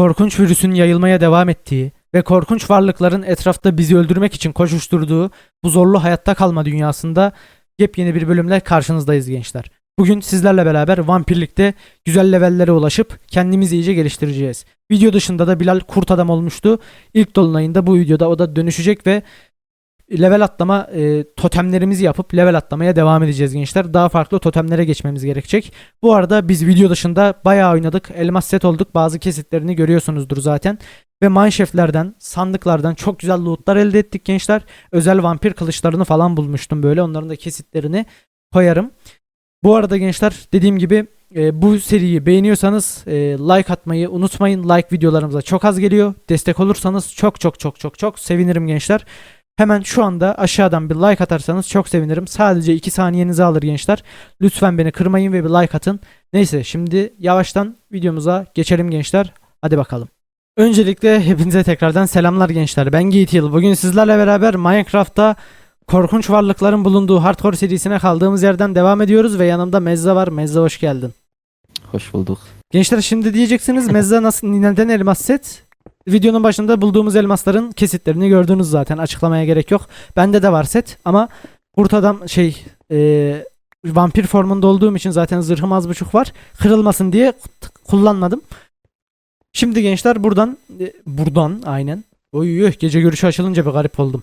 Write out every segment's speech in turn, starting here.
korkunç virüsün yayılmaya devam ettiği ve korkunç varlıkların etrafta bizi öldürmek için koşuşturduğu bu zorlu hayatta kalma dünyasında yepyeni bir bölümle karşınızdayız gençler. Bugün sizlerle beraber vampirlikte güzel levellere ulaşıp kendimizi iyice geliştireceğiz. Video dışında da Bilal kurt adam olmuştu. İlk dolunayında bu videoda o da dönüşecek ve level atlama e, totemlerimizi yapıp level atlamaya devam edeceğiz gençler. Daha farklı totemlere geçmemiz gerekecek. Bu arada biz video dışında bayağı oynadık. Elmas set olduk. Bazı kesitlerini görüyorsunuzdur zaten. Ve mineshaft'lerden, sandıklardan çok güzel lootlar elde ettik gençler. Özel vampir kılıçlarını falan bulmuştum böyle. Onların da kesitlerini koyarım. Bu arada gençler dediğim gibi e, bu seriyi beğeniyorsanız e, like atmayı unutmayın. Like videolarımıza çok az geliyor. Destek olursanız çok çok çok çok çok sevinirim gençler. Hemen şu anda aşağıdan bir like atarsanız çok sevinirim. Sadece 2 saniyenizi alır gençler. Lütfen beni kırmayın ve bir like atın. Neyse şimdi yavaştan videomuza geçelim gençler. Hadi bakalım. Öncelikle hepinize tekrardan selamlar gençler. Ben Yıl. Bugün sizlerle beraber Minecraft'ta korkunç varlıkların bulunduğu hardcore serisine kaldığımız yerden devam ediyoruz ve yanımda Mezza var. Mezza hoş geldin. Hoş bulduk. Gençler şimdi diyeceksiniz Mezza nasıl neden elmas set? Videonun başında bulduğumuz elmasların kesitlerini gördünüz zaten. Açıklamaya gerek yok. Bende de var set ama kurt adam şey e, vampir formunda olduğum için zaten zırhım az buçuk var. Kırılmasın diye kullanmadım. Şimdi gençler buradan e, buradan aynen. Oy yuh, gece görüşü açılınca bir garip oldum.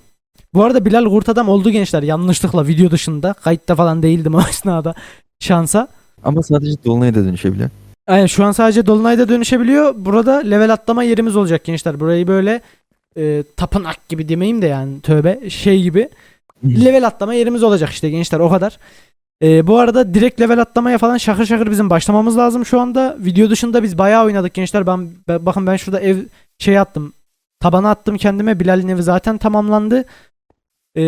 Bu arada Bilal kurt adam oldu gençler yanlışlıkla video dışında. Kayıtta falan değildim o esnada. Şansa. Ama sadece Dolunay'a da dönüşebiliyor. Aynen şu an sadece Dolunay'da dönüşebiliyor. Burada level atlama yerimiz olacak gençler. Burayı böyle e, tapınak gibi demeyeyim de yani tövbe şey gibi. level atlama yerimiz olacak işte gençler o kadar. E, bu arada direkt level atlamaya falan şakır şakır bizim başlamamız lazım şu anda. Video dışında biz bayağı oynadık gençler. Ben, ben- bakın ben şurada ev şey attım. Tabana attım kendime. Bilal'in evi zaten tamamlandı. E,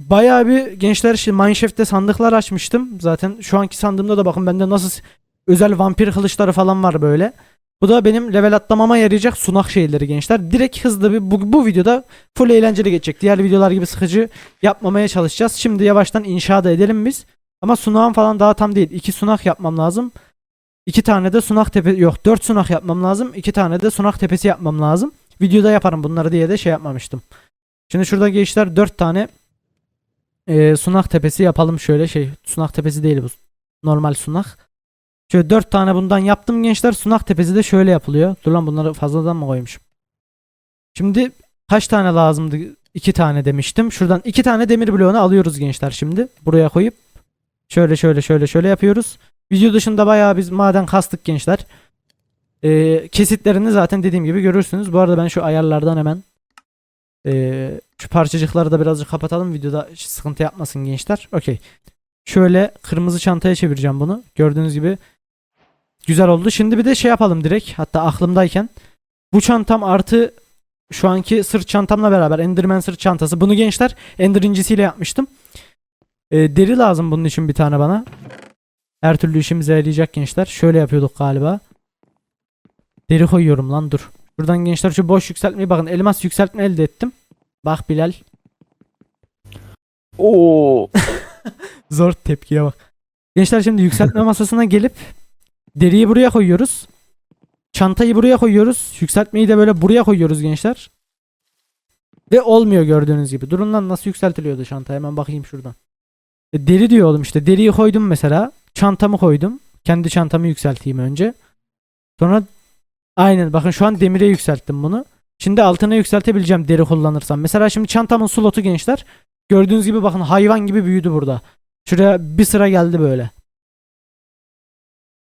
bayağı bir gençler şimdi Mineshaft'te sandıklar açmıştım. Zaten şu anki sandığımda da bakın bende nasıl özel vampir kılıçları falan var böyle. Bu da benim level atlamama yarayacak sunak şeyleri gençler. Direkt hızlı bir bu, bu videoda full eğlenceli geçecek. Diğer videolar gibi sıkıcı yapmamaya çalışacağız. Şimdi yavaştan inşa da edelim biz. Ama sunağım falan daha tam değil. İki sunak yapmam lazım. İki tane de sunak tepe yok dört sunak yapmam lazım. İki tane de sunak tepesi yapmam lazım. Videoda yaparım bunları diye de şey yapmamıştım. Şimdi şurada gençler dört tane e, sunak tepesi yapalım şöyle şey. Sunak tepesi değil bu. Normal sunak. Şöyle dört tane bundan yaptım gençler. Sunak tepesi de şöyle yapılıyor. Dur lan bunları fazladan mı koymuşum? Şimdi kaç tane lazımdı? İki tane demiştim. Şuradan iki tane demir bloğunu alıyoruz gençler şimdi. Buraya koyup şöyle şöyle şöyle şöyle yapıyoruz. Video dışında bayağı biz maden kastık gençler. Ee, kesitlerini zaten dediğim gibi görürsünüz. Bu arada ben şu ayarlardan hemen ee, şu parçacıkları da birazcık kapatalım. Videoda sıkıntı yapmasın gençler. Okey. Şöyle kırmızı çantaya çevireceğim bunu. Gördüğünüz gibi Güzel oldu. Şimdi bir de şey yapalım direkt. Hatta aklımdayken. Bu çantam artı şu anki sırt çantamla beraber Enderman sırt çantası. Bunu gençler Ender incisiyle yapmıştım. Ee, deri lazım bunun için bir tane bana. Her türlü işimize yarayacak gençler. Şöyle yapıyorduk galiba. Deri koyuyorum lan dur. Buradan gençler şu boş yükseltmeyi bakın. Elmas yükseltme elde ettim. Bak Bilal. Oo. Zor tepkiye bak. Gençler şimdi yükseltme masasına gelip deriyi buraya koyuyoruz. Çantayı buraya koyuyoruz. Yükseltmeyi de böyle buraya koyuyoruz gençler. Ve olmuyor gördüğünüz gibi. Durun lan nasıl yükseltiliyordu çanta? Hemen bakayım şuradan. E, deri diyor oğlum işte. Deriyi koydum mesela. Çantamı koydum. Kendi çantamı yükselteyim önce. Sonra aynen bakın şu an demire yükselttim bunu. Şimdi altına yükseltebileceğim deri kullanırsam. Mesela şimdi çantamın slotu gençler. Gördüğünüz gibi bakın hayvan gibi büyüdü burada. Şuraya bir sıra geldi böyle.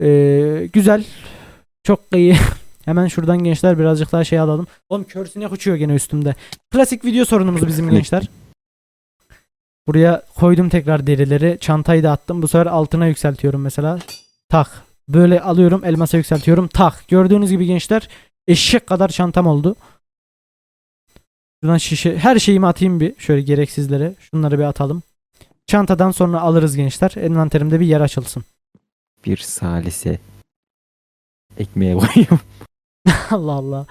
Ee, güzel. Çok iyi. Hemen şuradan gençler birazcık daha şey alalım. Oğlum körsüne uçuyor gene üstümde. Klasik video sorunumuz bizim gençler. Buraya koydum tekrar derileri. Çantayı da attım. Bu sefer altına yükseltiyorum mesela. Tak. Böyle alıyorum elmasa yükseltiyorum. Tak. Gördüğünüz gibi gençler eşek kadar çantam oldu. Şuradan şişe her şeyimi atayım bir şöyle gereksizlere. Şunları bir atalım. Çantadan sonra alırız gençler. Envanterimde bir yer açılsın. Bir salise. Ekmeğe koyayım. Allah Allah.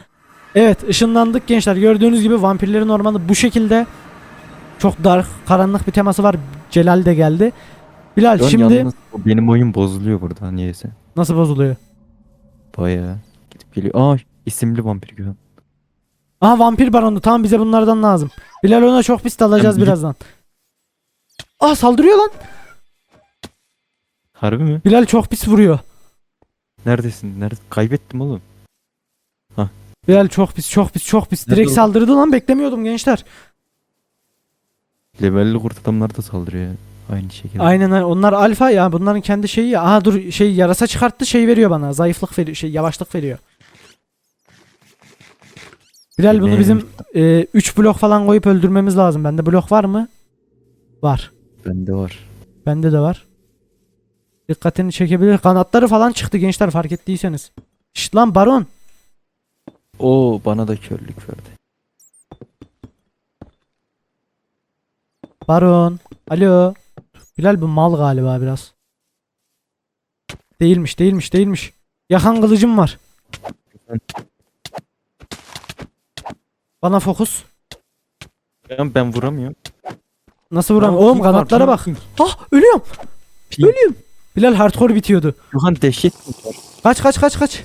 Evet ışınlandık gençler. Gördüğünüz gibi vampirlerin ormanı bu şekilde. Çok dark, karanlık bir teması var. Celal de geldi. Bilal Dön şimdi yalnız benim oyun bozuluyor burada niyeyse. nasıl bozuluyor? Baya gidip geliyor. Aa İsimli vampir güven. Aha vampir baronu. Tamam bize bunlardan lazım. Bilal ona çok pis dalacağız birazdan. Aa saldırıyor lan. Harbi mi? Bilal çok pis vuruyor. Neredesin? Nerede? Kaybettim oğlum. Bilal çok pis çok pis çok pis. Nerede Direkt o? saldırdı lan beklemiyordum gençler. Levelli kurt adamlar da saldırıyor ya. Aynı şekilde. Aynen aynen. onlar alfa ya bunların kendi şeyi ya. Aha dur şey yarasa çıkarttı şey veriyor bana. Zayıflık veriyor şey yavaşlık veriyor. Bilal bunu Ne? bizim 3 blok falan koyup öldürmemiz lazım. Bende blok var mı? Var. Bende var. Bende de var. Dikkatini çekebilir. Kanatları falan çıktı gençler fark ettiyseniz. Şşt lan baron. O bana da körlük verdi. Baron. Alo. Bilal bu mal galiba biraz. Değilmiş değilmiş değilmiş. Yakan kılıcım var. Bana fokus. Ben, ben vuramıyorum. Nasıl vuram? Aa, Oğlum kanatlara bak. Ah ölüyorum. Ölüyorum. Bilal hardcore bitiyordu. Gökhan dehşet var. Kaç kaç kaç kaç.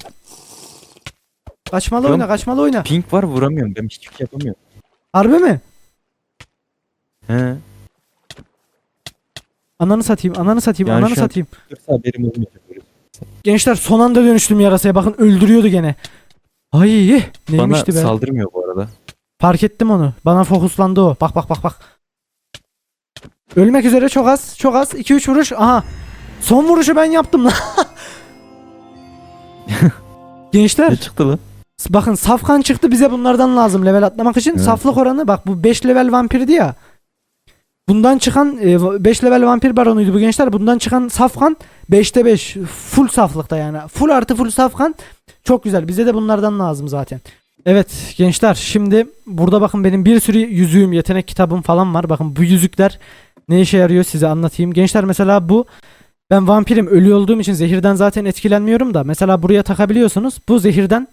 Kaçmalı Tamam. oyna kaçmalı oyna. Pink var vuramıyorum. Ben hiçbir şey yapamıyorum. Harbi mi? He. Ananı satayım ananı satayım Yani ananı şu an- satayım. Yoksa haberim olmayacak böyle. Gençler son anda dönüştüm yarasaya bakın öldürüyordu gene. Ay Bana neymişti be. saldırmıyor bu arada. Fark ettim onu. Bana fokuslandı o. Bak bak bak bak. Ölmek üzere çok az. Çok az. 2-3 vuruş. Aha. Son vuruşu ben yaptım lan. Gençler Ne çıktı lan? bakın safkan çıktı bize bunlardan lazım level atlamak için. Evet. Saflık oranı bak bu 5 level vampirdi ya. Bundan çıkan 5 level vampir baronuydu bu gençler. Bundan çıkan safkan 5'te 5. Full saflıkta yani. Full artı full safkan. Çok güzel. Bize de bunlardan lazım zaten. Evet gençler şimdi burada bakın benim bir sürü yüzüğüm, yetenek kitabım falan var. Bakın bu yüzükler ne işe yarıyor size anlatayım. Gençler mesela bu ben vampirim ölü olduğum için zehirden zaten etkilenmiyorum da mesela buraya takabiliyorsunuz. Bu zehirden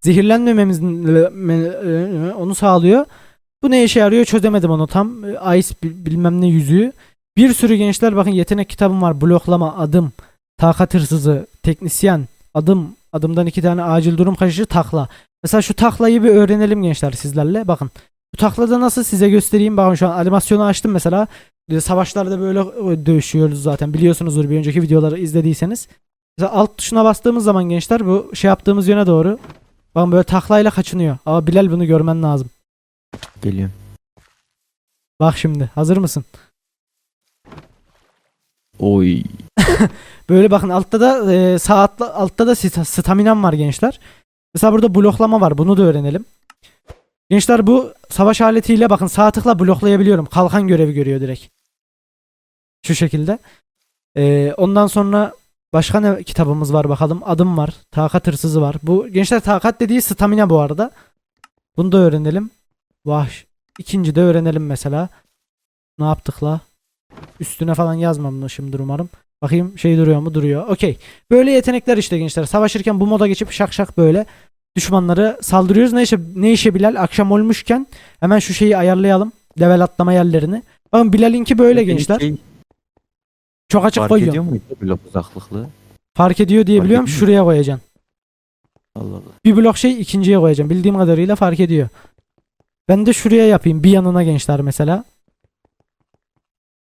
zehirlenmememiz onu sağlıyor. Bu ne işe yarıyor çözemedim onu tam. Ice bil- bilmem ne yüzüğü. Bir sürü gençler bakın yetenek kitabım var. Bloklama, adım, takat hırsızı, teknisyen, adım, adımdan iki tane acil durum kaçışı, takla. Mesela şu taklayı bir öğrenelim gençler sizlerle. Bakın. Bu taklada nasıl size göstereyim. Bakın şu an animasyonu açtım mesela. Ee, Savaşlarda böyle e, dövüşüyoruz zaten. Biliyorsunuzdur bir önceki videoları izlediyseniz. Mesela alt tuşuna bastığımız zaman gençler bu şey yaptığımız yöne doğru. Bakın böyle taklayla kaçınıyor. Ama Bilal bunu görmen lazım. Geliyorum. Bak şimdi hazır mısın? Oy. Böyle bakın altta da e, sağ atla- altta da sta- staminam var gençler. Mesela burada bloklama var. Bunu da öğrenelim. Gençler bu savaş aletiyle bakın sağ tıkla bloklayabiliyorum. Kalkan görevi görüyor direkt. Şu şekilde. E, ondan sonra başka ne kitabımız var bakalım. Adım var. Takat hırsızı var. Bu gençler takat dediği stamina bu arada. Bunu da öğrenelim. Vahş. İkinci de öğrenelim mesela. Ne yaptık la? Üstüne falan yazmamışımdır umarım. Bakayım şey duruyor mu? Duruyor. Okey. Böyle yetenekler işte gençler. Savaşırken bu moda geçip şak şak böyle düşmanları saldırıyoruz. Ne işe, ne işe Bilal? Akşam olmuşken hemen şu şeyi ayarlayalım. Level atlama yerlerini. Bakın Bilal'inki böyle gençler. Şey, Çok açık fark ediyor muydu blok uzaklıklı? Fark ediyor diye Fark biliyorum. ediyor. Şuraya koyacaksın. Allah Allah. Bir blok şey ikinciye koyacağım. Bildiğim kadarıyla fark ediyor. Ben de şuraya yapayım. Bir yanına gençler mesela.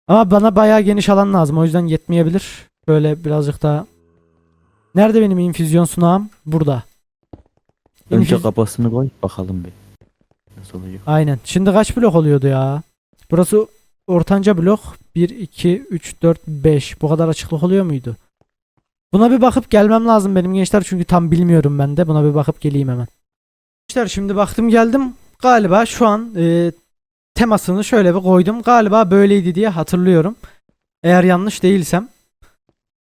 Ama bana bayağı geniş alan lazım. O yüzden yetmeyebilir. Böyle birazcık daha. Nerede benim infüzyon sunağım? Burada. Önce İnfüz- kafasını koy bakalım bir. Nasıl olacak? Aynen. Şimdi kaç blok oluyordu ya? Burası ortanca blok. 1, 2, 3, 4, 5. Bu kadar açıklık oluyor muydu? Buna bir bakıp gelmem lazım benim gençler. Çünkü tam bilmiyorum ben de. Buna bir bakıp geleyim hemen. Gençler şimdi baktım geldim. Galiba şu an e, temasını şöyle bir koydum. Galiba böyleydi diye hatırlıyorum. Eğer yanlış değilsem.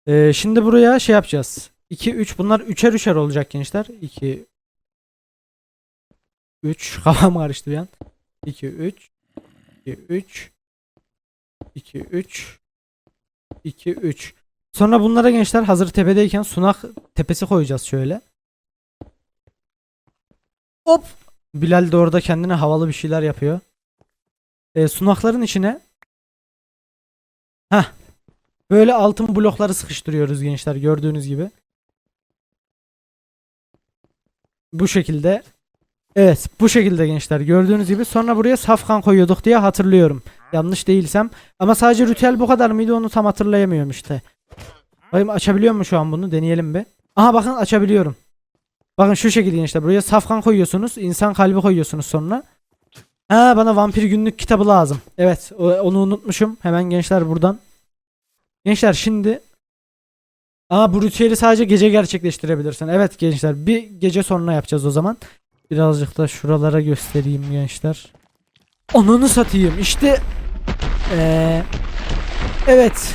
E, şimdi buraya şey yapacağız. 2, 3 bunlar üçer üçer olacak gençler. 2, 3 kafam karıştı bir an. 2 3 2 3 2 3 2 3 Sonra bunlara gençler hazır tepedeyken sunak tepesi koyacağız şöyle. Hop. Bilal de orada kendine havalı bir şeyler yapıyor. Ee, sunakların içine Heh. Böyle altın blokları sıkıştırıyoruz gençler gördüğünüz gibi. Bu şekilde. Evet bu şekilde gençler gördüğünüz gibi sonra buraya safkan koyuyorduk diye hatırlıyorum. Yanlış değilsem. Ama sadece ritüel bu kadar mıydı onu tam hatırlayamıyorum işte. Bakayım açabiliyor mu şu an bunu deneyelim bir. Aha bakın açabiliyorum. Bakın şu şekilde gençler buraya safkan koyuyorsunuz. insan kalbi koyuyorsunuz sonra. Ha bana vampir günlük kitabı lazım. Evet onu unutmuşum. Hemen gençler buradan. Gençler şimdi Aa bu ritüeli sadece gece gerçekleştirebilirsin. Evet gençler bir gece sonra yapacağız o zaman. Birazcık da şuralara göstereyim gençler. Ananı satayım işte. Ee, evet.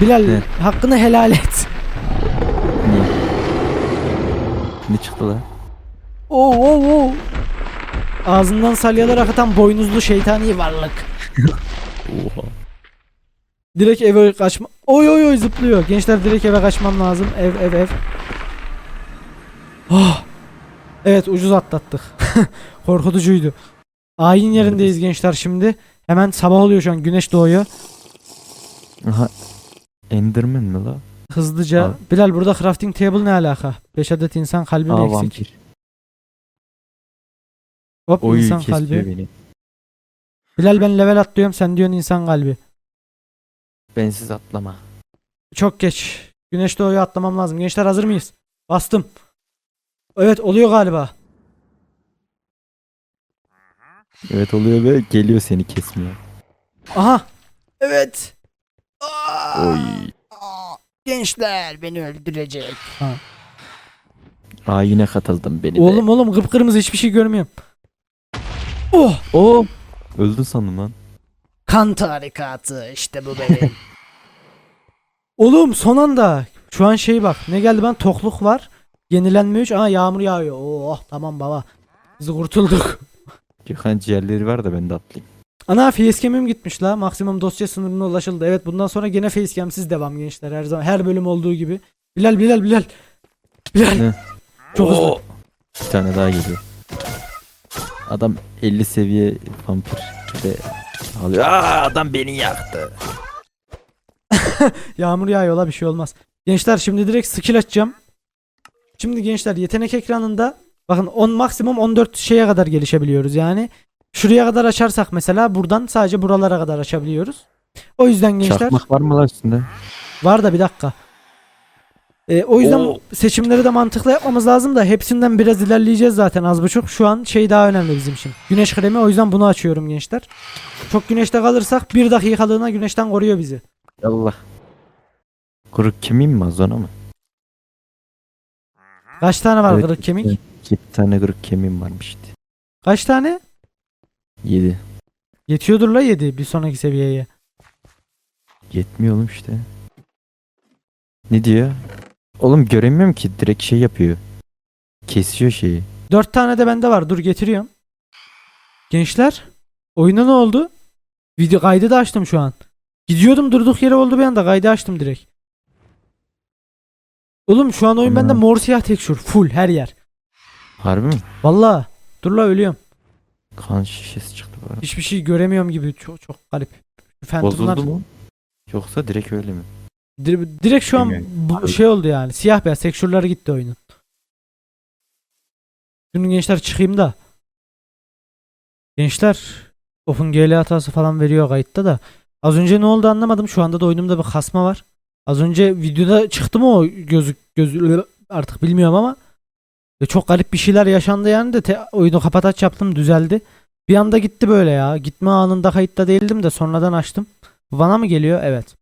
Bilal Ne? hakkını helal et. Ne? Ne çıktı lan? Oo oo oo. Ağzından salyalar akıtan boynuzlu şeytani varlık. Oha. Direkt eve kaçma. Oy oy oy zıplıyor. Gençler direkt eve kaçmam lazım. Ev ev ev. Oh. Evet ucuz atlattık. Korkutucuydu. Ayin yerindeyiz gençler şimdi. Hemen sabah oluyor şu an. Güneş doğuyor. Aha. Enderman mi la? Hızlıca. Abi. Bilal burada crafting table ne alaka? 5 adet insan kalbi mi Aa eksik? vampir. Hop Oy insan kesiyor kalbi. beni. Bilal ben level atlıyorum sen diyorsun insan kalbi. Bensiz atlama. Çok geç. Güneş doğuyor atlamam lazım. Gençler hazır mıyız? Bastım. Evet oluyor galiba. Evet oluyor ve geliyor seni kesmiyor. Aha. Evet. Aa! Oy. Aa! Gençler beni öldürecek. Aa yine katıldım beni Oğlum oğlum kıpkırmızı hiçbir şey görmüyorum. Oh! de. Oo. Öldün sandım lan. Kan tarikatı işte bu benim. oğlum son anda. Şu an şey bak. Ne geldi ben tokluk var. Yenilenme 3. Aa yağmur yağıyor. Oh tamam baba. Biz kurtulduk. Gökhan ciğerleri var da ben de atlayayım. Ana facecam'im gitmiş la. Maksimum dosya sınırına ulaşıldı. Evet bundan sonra gene facecam'siz devam gençler. Her zaman her bölüm olduğu gibi. Bilal Bilal Bilal. Bilal. Ne? Çok hızlı. Bir tane daha geliyor. Adam 50 seviye vampir de alıyor. Aa adam beni yaktı. Yağmur yağıyor la bir şey olmaz. Gençler şimdi direkt skill açacağım. Şimdi gençler yetenek ekranında bakın 10 maksimum 14 şeye kadar gelişebiliyoruz yani. Şuraya kadar açarsak mesela buradan sadece buralara kadar açabiliyoruz. O yüzden gençler Çakmak var mı lan üstünde? var da bir dakika. Ee, o yüzden Oo. seçimleri de mantıklı yapmamız lazım da hepsinden biraz ilerleyeceğiz zaten az buçuk. Şu an şey daha önemli bizim için. Güneş kremi o yüzden bunu açıyorum gençler. Çok güneşte kalırsak bir dakikalığına güneşten koruyor bizi. Allah. Kırık kemiğim mi az ona mı? Kaç tane var Evet, kırık kemik? İki tane kırık kemiğim varmıştı. Kaç tane? 7. Yetiyordur la 7 bir sonraki seviyeye. Yetmiyor oğlum işte. Ne diyor? Oğlum göremiyorum ki direkt şey yapıyor. Kesiyor şeyi. 4 tane de bende var. Dur getiriyorum. Gençler, oyuna ne oldu? Video kaydı da açtım şu an. Gidiyordum durduk yere oldu bir anda kaydı açtım direkt. Oğlum şu an oyun Ana. bende mor siyah tekstür full her yer. Harbi mi? Vallahi dur la ölüyorum. Kan şişesi çıktı bu arada. Hiçbir şey göremiyorum gibi çok çok garip. Şu Phantom'lar Bozuldu mu? Yoksa direkt öyle mi? Dir- direkt şu an Bilmiyorum. bu şey oldu yani. Siyah beyaz tekstürleri gitti oyunun. Şimdi gençler çıkayım da. Gençler OpenGL hatası falan veriyor kayıtta da. Az önce ne oldu anlamadım. Şu anda da oyunumda bir kasma var. Az önce videoda çıktı mı o gözük göz artık bilmiyorum ama ve çok garip bir şeyler yaşandı yani de te- oyunu kapataç yaptım düzeldi. Bir anda gitti böyle ya. Gitme anında kayıtta değildim de sonradan açtım. Bana mı geliyor? Evet.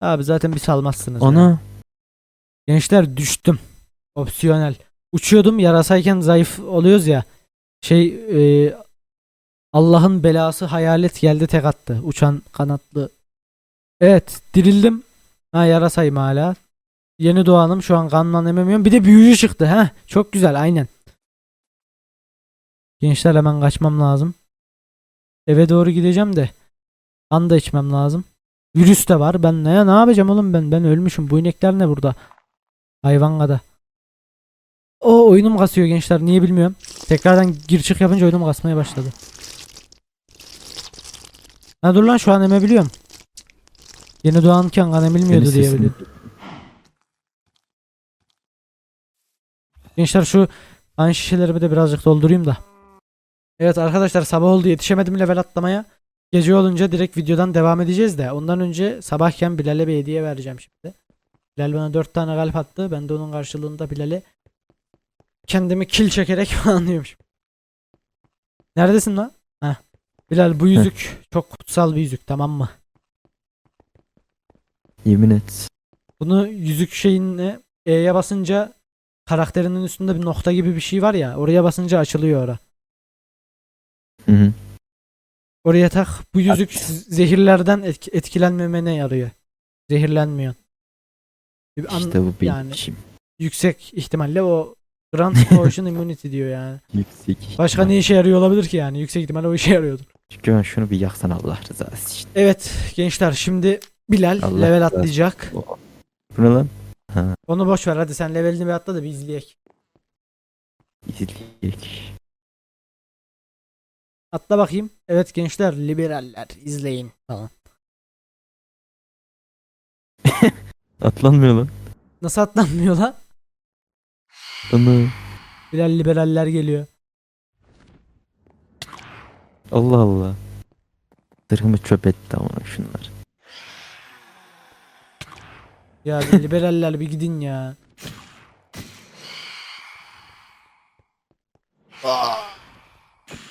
Abi zaten bir salmazsınız. ya. Ana. Gençler düştüm. Opsiyonel. Uçuyordum yarasayken zayıf oluyoruz ya. Şey e, Allah'ın belası hayalet geldi tek attı. Uçan kanatlı. Evet dirildim. Ha yarasayım hala. Yeni doğanım şu an kanla ememiyorum. Bir de büyücü çıktı. ha Çok güzel aynen. Gençler hemen kaçmam lazım. Eve doğru gideceğim de. Kan da içmem lazım. Virüs de var. Ben ne ne yapacağım oğlum ben? Ben ölmüşüm. Bu inekler ne burada? Hayvan kada. O oyunum kasıyor gençler. Niye bilmiyorum. Tekrardan gir çık yapınca oyunum kasmaya başladı. Ha dur lan şu an emebiliyorum. Yeni doğanken kan emilmiyordu diye biliyorum. Gençler şu aynı şişelerimi de birazcık doldurayım da. Evet arkadaşlar sabah oldu yetişemedim level atlamaya. Gece olunca direkt videodan devam edeceğiz de ondan önce sabahken Bilal'e bir hediye vereceğim şimdi. Bilal bana 4 tane kalp attı. Ben de onun karşılığında Bilal'e kendimi kill çekerek falan diyormuşum. Neredesin lan? Heh. Bilal bu yüzük çok kutsal bir yüzük tamam mı? Yemin et. Bunu yüzük şeyine E'ye basınca karakterinin üstünde bir nokta gibi bir şey var ya oraya basınca açılıyor ora. Hı hı. Oraya tak. Bu yüzük zehirlerden etki- etkilenmemene yarıyor. Zehirlenmiyor. İşte bu benim yani işim. yüksek ihtimalle o Grand Potion Immunity diyor yani. Yüksek. Başka ne işe yarıyor olabilir ki yani? Yüksek ihtimalle o işe yarıyordur. Güven şunu bir yaksana Allah rızası için. Evet gençler şimdi Bilal Allah level atlayacak. Bu ne lan? Ha Onu boş ver hadi sen levelini bir atla da bir izleyek. izleyek. Atla bakayım. Evet gençler liberaller izleyin falan. Atlanmıyor lan. Nasıl atlanmıyor lan? Onu. Bilal liberaller geliyor. Allah Allah. Zırhımı çöp etti ama şunlar. Ya bir liberaller bir gidin ya.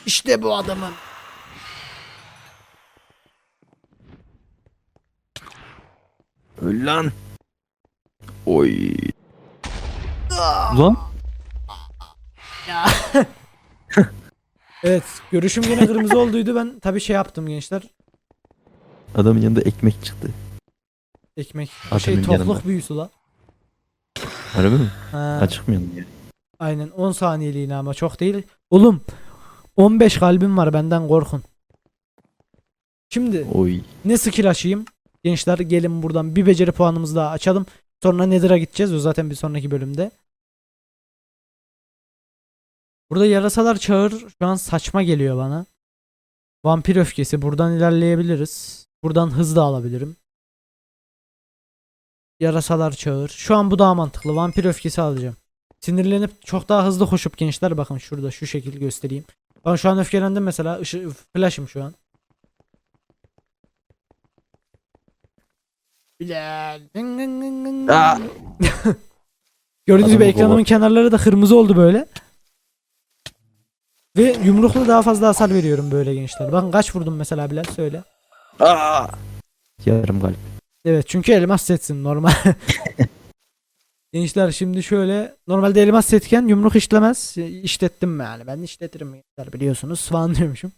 İşte bu adamın. Öl lan. Oy. Lan. Evet görüşüm yine kırmızı olduydu ben tabi şey yaptım gençler. Adamın yanında ekmek çıktı. Ekmek. Adamın şey tokluk yanında. büyüsü la. Harbi mi? Ha, Açık mı yanında? aynen 10 saniyeliğine ama çok değil. Oğlum 15 kalbim var benden korkun. Şimdi Oy. ne skill açayım? Gençler gelin buradan bir beceri puanımızı daha açalım. Sonra Nether'a gideceğiz. O zaten bir sonraki bölümde. Burada yarasalar çağır şu an saçma geliyor bana. Vampir öfkesi. Buradan ilerleyebiliriz. Buradan hız da alabilirim. Yarasalar çağır. Şu an bu daha mantıklı. Vampir öfkesi alacağım. Sinirlenip çok daha hızlı koşup gençler bakın şurada şu şekil göstereyim. Ben şu an öfkelendim mesela. Işı, flash'ım şu an. Bilal. Gördüğünüz gibi ekranımın kenarları da kırmızı oldu böyle. Ve yumrukla daha fazla hasar veriyorum böyle gençler. Bakın kaç vurdum mesela Bilal söyle. Aa! Yarım kalp. Evet çünkü elmas setsin normal. Gençler şimdi şöyle normalde elmas setken yumruk işlemez. İşlettim yani. Ben işletirim gençler biliyorsunuz. Falan diyormuşum.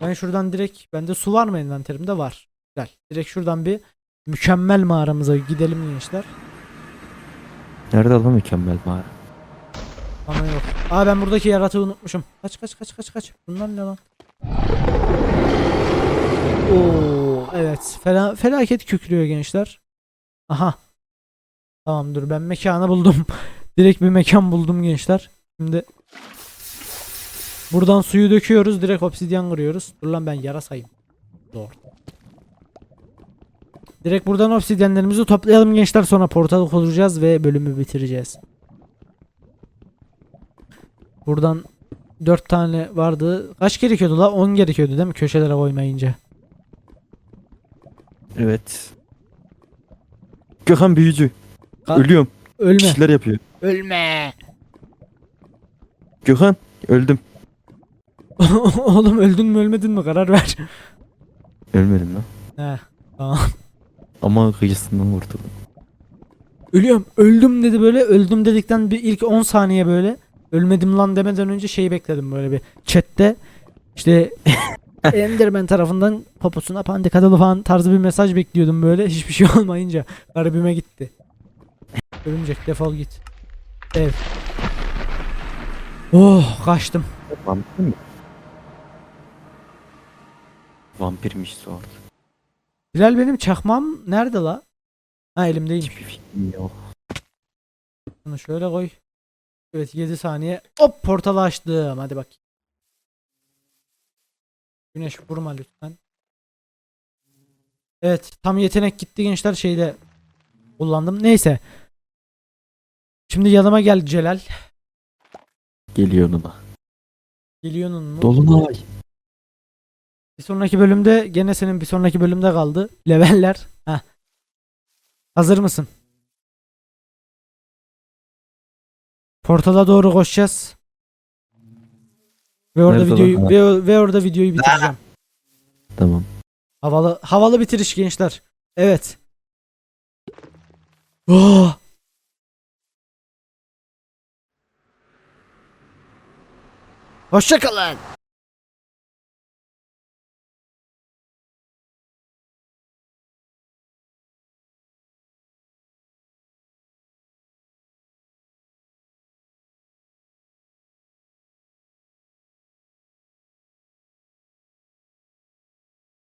Ben şuradan direkt bende su var mı envanterimde? Var. Güzel. Direkt şuradan bir mükemmel mağaramıza gidelim gençler. Nerede lan mükemmel mağara? Ama yok. Aa ben buradaki yaratığı unutmuşum. Kaç kaç kaç kaç kaç. Bunlar ne lan? Oo evet. Fela, felaket kükrüyor gençler. Aha. Tamam dur ben mekanı buldum. direkt bir mekan buldum gençler. Şimdi buradan suyu döküyoruz. Direkt obsidyen kırıyoruz. Dur lan ben yarasayım. Doğru. Direkt buradan obsidyenlerimizi toplayalım gençler. Sonra portalı kuracağız ve bölümü bitireceğiz. Buradan 4 tane vardı. Kaç gerekiyordu la? 10 gerekiyordu değil mi? Köşelere koymayınca. Evet. Gökhan büyücü. Ka- Ölüyorum. Ölme. şeyler yapıyor. Ölme. Gökhan öldüm. Oğlum öldün mü ölmedin mi karar ver. Ölmedim lan. He. Tamam. Ama kıyısından vurdum. Ölüyorum. Öldüm dedi böyle. Öldüm dedikten bir ilk 10 saniye böyle. Ölmedim lan demeden önce şeyi bekledim böyle bir chatte. İşte Enderman tarafından poposuna pandik adalı falan tarzı bir mesaj bekliyordum böyle. Hiçbir şey olmayınca garibime gitti. Örümcek defol git. Ev. Oh kaçtım. Vampir mi? Vampirmiş sor. Bilal benim çakmam nerede la? Ha elimdeymiş. Hiçbir fikrim yok. Bunu şöyle koy. Evet 7 saniye. Hop portalı açtım. Hadi bak. Güneş vurma lütfen. Evet tam yetenek gitti gençler şeyde kullandım. Neyse. Şimdi yanıma gel Celal. Geliyor yanıma. Geliyorsun mu? Dolunay. Bir sonraki bölümde gene senin bir sonraki bölümde kaldı. Leveller. Heh. Hazır mısın? Portala doğru koşacağız. Ve orada Nerede videoyu lan? ve, ve orada videoyu bitireceğim. Tamam. Havalı havalı bitiriş gençler. Evet. Oh! Hoşça kalın.